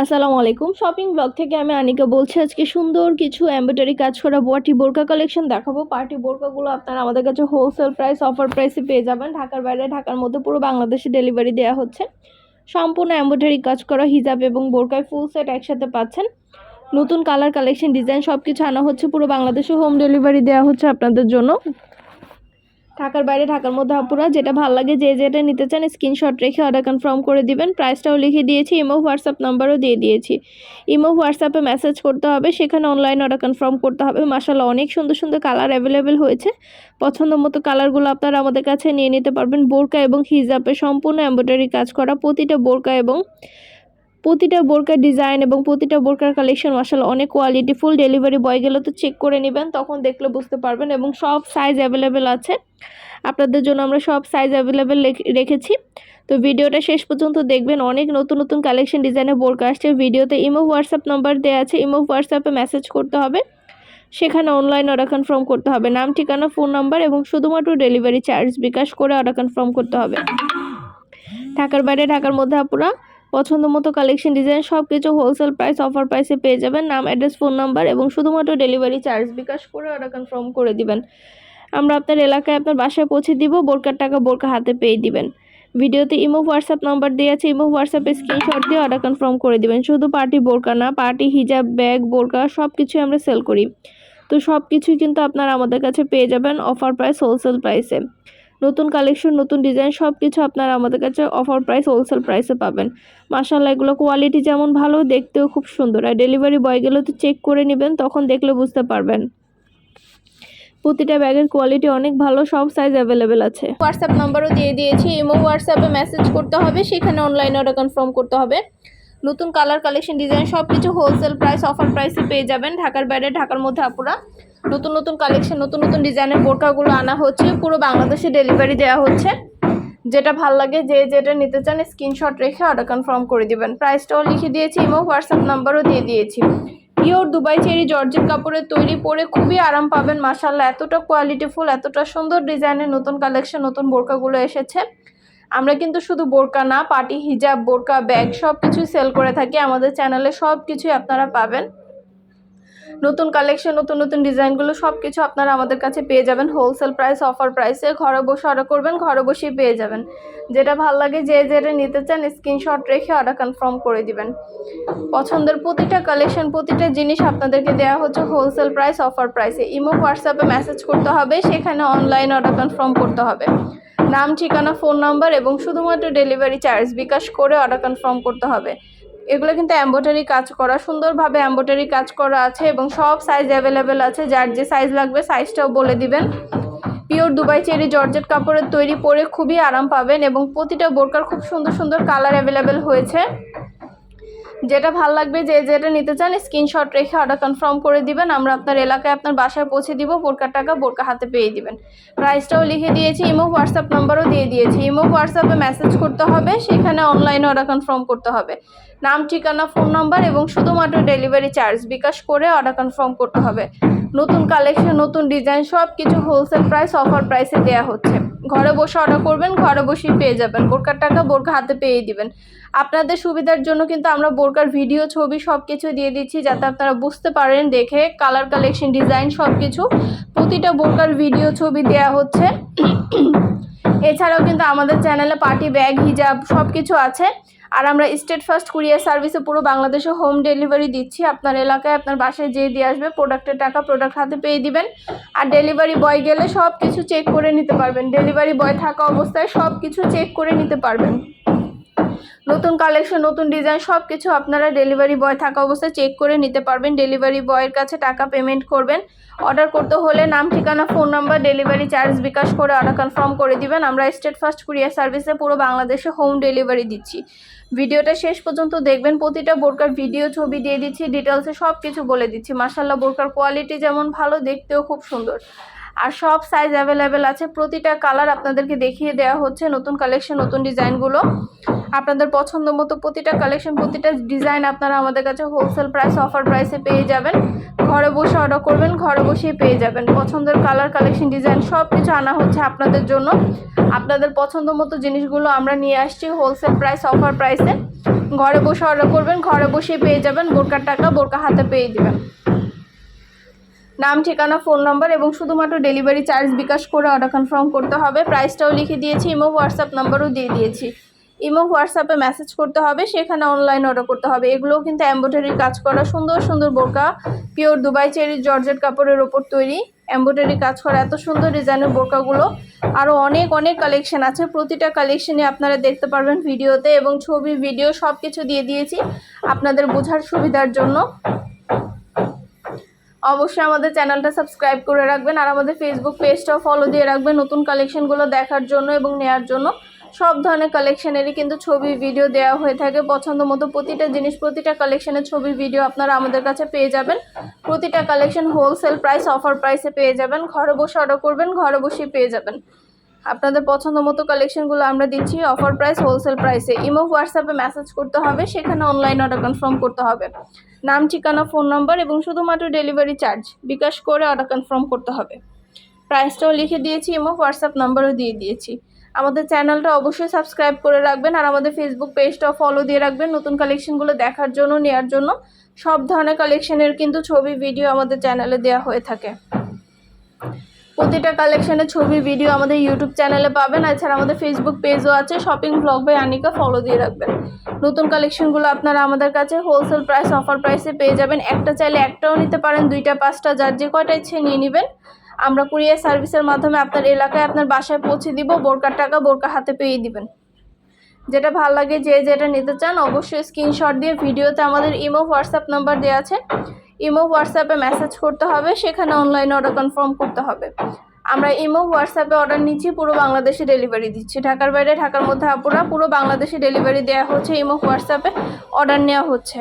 আসসালামু আলাইকুম। Shopping blog থেকে আমি আনিকা বলছি, আজকে সুন্দর কিছু এমব্রয়ডারি কাজ করা পার্টি বোরকা কালেকশন দেখাবো। পার্টি বোরকাগুলো আপনারা আমাদের কাছে হোলসেল প্রাইস অফার প্রাইসে পেয়ে যাবেন। ঢাকার বাইরে, ঢাকার মধ্যে পুরো বাংলাদেশে ডেলিভারি দেওয়া হচ্ছে। সম্পূর্ণ এমব্রয়ডারি কাজ করা হিজাব এবং বোরকায় ফুল সেট একসাথে পাচ্ছেন। নতুন কালার কালেকশন ডিজাইন সব কিছু আনা হচ্ছে। পুরো বাংলাদেশে হোম ডেলিভারি দেওয়া হচ্ছে আপনাদের জন্য। ঢাকার বাইরে, ঢাকার মধ্যে আপুরা যেটা ভালো লাগে যে যেটা নিতে চান স্ক্রিনশট রেখে অর্ডার কনফার্ম করে দিবেন। প্রাইসটাও লিখে দিয়েছি ইমো হোয়াটসঅ্যাপ নাম্বারও দিয়ে দিয়েছি। ইমো হোয়াটসঅ্যাপে মেসেজ করতে হবে, সেখানে অনলাইন অর্ডার কনফার্ম করতে হবে। মাসাল্লাহ অনেক সুন্দর সুন্দর কালার অ্যাভেলেবেল হয়েছে। পছন্দ মতো কালারগুলো আপনারা আমাদের কাছে নিয়ে নিতে পারবেন। বোরকা এবং হিজাবে সম্পূর্ণ এমব্রয়ডারি কাজ করা, প্রতিটা বোরকা এবং প্রতিটা বোরকার ডিজাইন এবং প্রতিটা বোরকার কালেকশন মাসাল্লাহ অনেক কোয়ালিটি ফুল ডেলিভারি বয় গেলে তো চেক করে নেবেন, তখন দেখলে বুঝতে পারবেন এবং সব সাইজ অ্যাভেলেবেল আছে। আপনাদের জন্য আমরা সব সাইজ অ্যাভেলেবেল রেখেছি। তো ভিডিওটা শেষ পর্যন্ত দেখবেন, অনেক নতুন নতুন কালেকশন ডিজাইনের বোরকা আসছে। ভিডিওতে ইমো, হোয়াটসঅ্যাপ নাম্বার দেওয়া আছে, ইমো, হোয়াটসঅ্যাপে মেসেজ করতে হবে। সেখানে অনলাইন অর্ডার কনফার্ম করতে হবে। নাম, ঠিকানা ফোন নাম্বার এবং শুধুমাত্র ডেলিভারি চার্জ বিকাশ করে অর্ডার কনফার্ম করতে হবে। ঢাকার বাইরে, ঢাকার মধ্যে আপুরা পছন্দ মতো কালেকশন ডিজাইন সব কিছু হোলসেল প্রাইস অফার প্রাইসে পেয়ে যাবেন। নাম অ্যাড্রেস ফোন নাম্বার এবং শুধুমাত্র ডেলিভারি চার্জ বিকাশ করে অর্ডার কনফার্ম করে দিবেন। আমরা আপনার এলাকায় আপনার বাসায় পৌঁছে দিব, বোরকার টাকা বোরকা হাতে পেয়ে দিবেন। ভিডিওতে ইমো, হোয়াটসঅ্যাপ নাম্বার দিয়ে আছে, ইমো, হোয়াটসঅ্যাপে স্ক্রিনশট দিয়ে অর্ডার কনফার্ম করে দিবেন। শুধু পার্টি বোরকা না পার্টি হিজাব ব্যাগ বোরকা সব কিছুই আমরা সেল করি। তো সব কিছুই কিন্তু আপনারা আমাদের কাছে পেয়ে যাবেন অফার প্রাইস হোলসেল প্রাইসে নতুন কালেকশন নতুন ডিজাইন সব কিছু আপনারা আমাদের কাছে অফার প্রাইস হোলসেল প্রাইসে পাবেন। মাসাল্লাহ এগুলো কোয়ালিটি যেমন ভালো, দেখতেও খুব সুন্দর। আর ডেলিভারি বয় গেলেও তো চেক করে নেবেন, তখন দেখলে বুঝতে পারবেন। প্রতিটা ব্যাগের কোয়ালিটি অনেক ভালো, সব সাইজ অ্যাভেলেবেল আছে। হোয়াটসঅ্যাপ নাম্বারও দিয়ে দিয়েছি, ইমো হোয়াটসঅ্যাপে মেসেজ করতে হবে, সেখানে অনলাইনে অর্ডার কনফার্ম করতে হবে। নতুন কালার কালেকশন ডিজাইন সব কিছু হোলসেল প্রাইস অফার প্রাইসে পেয়ে যাবেন। ঢাকার বাইরে, ঢাকার মধ্যে আপুরা। নতুন নতুন কালেকশন নতুন নতুন ডিজাইনের বোরকাগুলো আনা হচ্ছে। পুরো বাংলাদেশে ডেলিভারি দেওয়া হচ্ছে। যেটা ভালো লাগে, যে যেটা নিতে চান স্ক্রিনশট রেখে অর্ডার কনফার্ম করে দিবেন। প্রাইসটাও লিখে দিয়েছি ইমো হোয়াটসঅ্যাপ নাম্বারও দিয়ে দিয়েছি। পিওর দুবাই চেরি জর্জেট কাপড়ের তৈরি পরে খুবই আরাম পাবেন মাসাল্লাহ এতটা কোয়ালিটিফুল এতটা সুন্দর ডিজাইনের নতুন কালেকশন নতুন বোরকাগুলো এসেছে। আমরা কিন্তু শুধু বোরকা না পার্টি হিজাব বোরকা ব্যাগ সব কিছুই সেল করে থাকি। আমাদের চ্যানেলে সব কিছুই আপনারা পাবেন। নতুন কালেকশন নতুন নতুন ডিজাইনগুলো সব কিছু আপনারা আমাদের কাছে পেয়ে যাবেন। হোলসেল প্রাইস অফার প্রাইসে ঘরে বসে অর্ডার করবেন ঘরে বসেই পেয়ে যাবেন। যেটা ভালো লাগে যে যেটা নিতে চান স্ক্রিনশট রেখে অর্ডার কনফার্ম করে দিবেন। পছন্দের প্রতিটা কালেকশন প্রতিটা জিনিস আপনাদেরকে দেওয়া হচ্ছে হোলসেল প্রাইস অফার প্রাইসে ইমো হোয়াটসঅ্যাপে মেসেজ করতে হবে সেখানে অনলাইন অর্ডার কনফার্ম করতে হবে। নাম, ঠিকানা, ফোন নাম্বার এবং শুধুমাত্র ডেলিভারি চার্জ বিকাশ করে অর্ডার কনফার্ম করতে হবে। এগুলো কিন্তু অ্যাম্বোটারি কাজ করা, সুন্দরভাবে অ্যাম্বোটারি কাজ করা আছে এবং সব সাইজ অ্যাভেলেবেল আছে। যার যে সাইজ লাগবে সাইজটাও বলে দিবেন। পিওর দুবাই চেরি জর্জেট কাপড়ের তৈরি পরে খুবই আরাম পাবেন এবং প্রতিটা বোরকার খুব সুন্দর সুন্দর কালার অ্যাভেলেবেল হয়েছে। যেটা ভালো লাগবে যে যেটা নিতে চান স্ক্রিনশট রেখে অর্ডার কনফার্ম করে দিবেন। আমরা আপনার এলাকায় আপনার বাসায় পৌঁছে দিব, বোরকার টাকা বোরকা হাতে পেয়ে দিবেন। প্রাইসটাও লিখে দিয়েছি ইমো হোয়াটসঅ্যাপ নাম্বারও দিয়ে দিয়েছি। ইমো হোয়াটসঅ্যাপে মেসেজ করতে হবে, সেখানে অনলাইনে অর্ডার কনফার্ম করতে হবে। নাম, ঠিকানা ফোন নাম্বার এবং শুধুমাত্র ডেলিভারি চার্জ বিকাশ করে অর্ডার কনফার্ম করতে হবে। নতুন কালেকশন নতুন ডিজাইন সব কিছু হোলসেল প্রাইস অফার প্রাইসে দেওয়া হচ্ছে। ঘরে বসে অর্ডার করবেন, ঘরে বসেই পেয়ে যাবেন। বোরকার টাকা বোরকা হাতে পেয়ে দিবেন। আপনাদের সুবিধার জন্য কিন্তু আমরা বোরকার ভিডিও ছবি সব কিছু দিয়ে দিচ্ছি যাতে আপনারা বুঝতে পারেন, দেখে কালার কালেকশন ডিজাইন সব কিছু প্রতিটা বোরকার ভিডিও ছবি দেয়া হচ্ছে। এছাড়াও কিন্তু আমাদের চ্যানেলে পার্টি ব্যাগ, হিজাব সব কিছু আছে। আর আমরা স্টেট ফার্স্ট কুরিয়ার সার্ভিসে পুরো বাংলাদেশে হোম ডেলিভারি দিচ্ছি। আপনার এলাকায় আপনার বাসায় যেয়ে দিয়ে আসবে প্রোডাক্টের টাকা প্রোডাক্ট হাতে পেয়ে দিবেন। আর ডেলিভারি বয় গেলে সব কিছু চেক করে নিতে পারবেন। ডেলিভারি বয় থাকা অবস্থায় সব কিছু চেক করে নিতে পারবেন। নতুন কালেকশন নতুন ডিজাইন সব কিছু আপনারা ডেলিভারি বয় থাকা অবস্থায় চেক করে নিতে পারবেন। ডেলিভারি বয়ের কাছে টাকা পেমেন্ট করবেন। অর্ডার করতে হলে নাম, ঠিকানা phone number delivery charge bKash করে অর্ডার কনফার্ম করে দিবেন। আমরা স্টেট ফার্স্ট কুরিয়ার সার্ভিসে পুরো বাংলাদেশে হোম ডেলিভারি দিচ্ছি। ভিডিওটা শেষ পর্যন্ত দেখবেন। প্রতিটা বোরকার ভিডিও ছবি দিয়ে দিচ্ছি ডিটেলসে সব কিছু বলে দিচ্ছি। মাসাল্লাহ বোরকার কোয়ালিটি যেমন ভালো, দেখতেও খুব সুন্দর। আর সব সাইজ অ্যাভেলেবেল আছে। প্রতিটা কালার আপনাদেরকে দেখিয়ে দেওয়া হচ্ছে নতুন কালেকশন নতুন ডিজাইনগুলো আপনাদের পছন্দ মতো প্রতিটা কালেকশন প্রতিটা ডিজাইন আপনারা আমাদের কাছে হোলসেল প্রাইস অফার প্রাইসে পেয়ে যাবেন। ঘরে বসে অর্ডার করবেন, ঘরে বসেই পেয়ে যাবেন। পছন্দের কালার কালেকশন ডিজাইন সব কিছু আনা হচ্ছে আপনাদের জন্য। আপনাদের পছন্দ মতো জিনিসগুলো আমরা নিয়ে আসছি হোলসেল প্রাইস অফার প্রাইসে ঘরে বসে অর্ডার করবেন, ঘরে বসেই পেয়ে যাবেন। বোরকার টাকা বোরকা হাতে পেয়ে দিবেন। নাম, ঠিকানা ফোন নাম্বার এবং শুধুমাত্র ডেলিভারি চার্জ বিকাশ করে অর্ডার কনফার্ম করতে হবে। প্রাইসটাও লিখে দিয়েছি ইমো হোয়াটসঅ্যাপ নাম্বারও দিয়ে দিয়েছি। ইমো, হোয়াটসঅ্যাপে মেসেজ করতে হবে, সেখানে অনলাইন অর্ডার করতে হবে। এগুলোও কিন্তু এম্ব্রয়ডারির কাজ করা, সুন্দর সুন্দর বোরকা পিওর দুবাই চেরি, জর্জেট কাপড়ের ওপর তৈরি। এম্ব্রয়ডারি কাজ করা, এত সুন্দর ডিজাইনের বোরকাগুলো। আরও অনেক অনেক কালেকশন আছে। প্রতিটা কালেকশনে আপনারা দেখতে পারবেন ভিডিওতে এবং ছবি ভিডিও সব কিছু দিয়ে দিয়েছি আপনাদের বোঝার সুবিধার জন্য। অবশ্যই আমাদের চ্যানেলটা সাবস্ক্রাইব করে রাখবেন আর আমাদের ফেসবুক পেজটাও ফলো দিয়ে রাখবেন নতুন কালেকশনগুলো দেখার জন্য এবং নেয়ার জন্য। সব ধরনের কালেকশনেরই কিন্তু ছবি ভিডিও দেওয়া হয়ে থাকে। পছন্দ মতো প্রতিটা জিনিস, প্রতিটা কালেকশনের ছবি ভিডিও আপনারা আমাদের কাছে পেয়ে যাবেন। প্রতিটা কালেকশন হোলসেল প্রাইস অফার প্রাইসে পেয়ে যাবেন। ঘরে বসে অর্ডার করবেন, ঘরে বসেই পেয়ে যাবেন। আপনাদের পছন্দ মতো কালেকশনগুলো আমরা দিচ্ছি অফার প্রাইস হোলসেল প্রাইসে ইমো হোয়াটসঅ্যাপে মেসেজ করতে হবে, সেখানে অনলাইন অর্ডার কনফার্ম করতে হবে। নাম, ঠিকানা ফোন নম্বর এবং শুধুমাত্র ডেলিভারি চার্জ বিকাশ করে অর্ডার কনফার্ম করতে হবে। প্রাইসটাও লিখে দিয়েছি, ইমো হোয়াটসঅ্যাপ নাম্বারও দিয়ে দিয়েছি। আমাদের চ্যানেলটা অবশ্যই সাবস্ক্রাইব করে রাখবেন আর আমাদের ফেসবুক পেজটাও ফলো দিয়ে রাখবেন নতুন কালেকশনগুলো দেখার জন্য নেওয়ার জন্য। সব ধরনের কালেকশনের কিন্তু ছবি ভিডিও আমাদের চ্যানেলে দেওয়া হয়ে থাকে। প্রতিটা কালেকশনের ছবি ভিডিও আমাদের ইউটিউব চ্যানেলে পাবেন। এছাড়া আমাদের ফেসবুক পেজও আছে shopping blog by Anika follow দিয়ে রাখবেন। নতুন কালেকশনগুলো আপনারা আমাদের কাছে হোলসেল প্রাইস অফার প্রাইসে পেয়ে যাবেন। একটা চাইলে একটাও নিতে পারেন, দুইটা, পাঁচটা, যার যে কয়টা ইচ্ছে নিয়ে নেবেন। আমরা কুরিয়ার সার্ভিসের মাধ্যমে আপনার এলাকায় আপনার বাসায় পৌঁছে দিব, বোরকার টাকা বোরকা হাতে পেয়ে দিবেন। যেটা ভালো লাগে যে যেটা নিতে চান অবশ্যই স্ক্রিনশট দিয়ে ভিডিওতে আমাদের ইমো, হোয়াটসঅ্যাপ নাম্বার দেওয়া আছে। ইমো, হোয়াটসঅ্যাপে মেসেজ করতে হবে, সেখানে অনলাইন অর্ডার কনফার্ম করতে হবে। আমরা ইমো, হোয়াটসঅ্যাপে অর্ডার নিচ্ছি, পুরো বাংলাদেশে ডেলিভারি দিচ্ছি। ঢাকার বাইরে, ঢাকার মধ্যে আপুরা পুরো বাংলাদেশে ডেলিভারি দেওয়া হচ্ছে, ইমো, হোয়াটসঅ্যাপে অর্ডার নেওয়া হচ্ছে।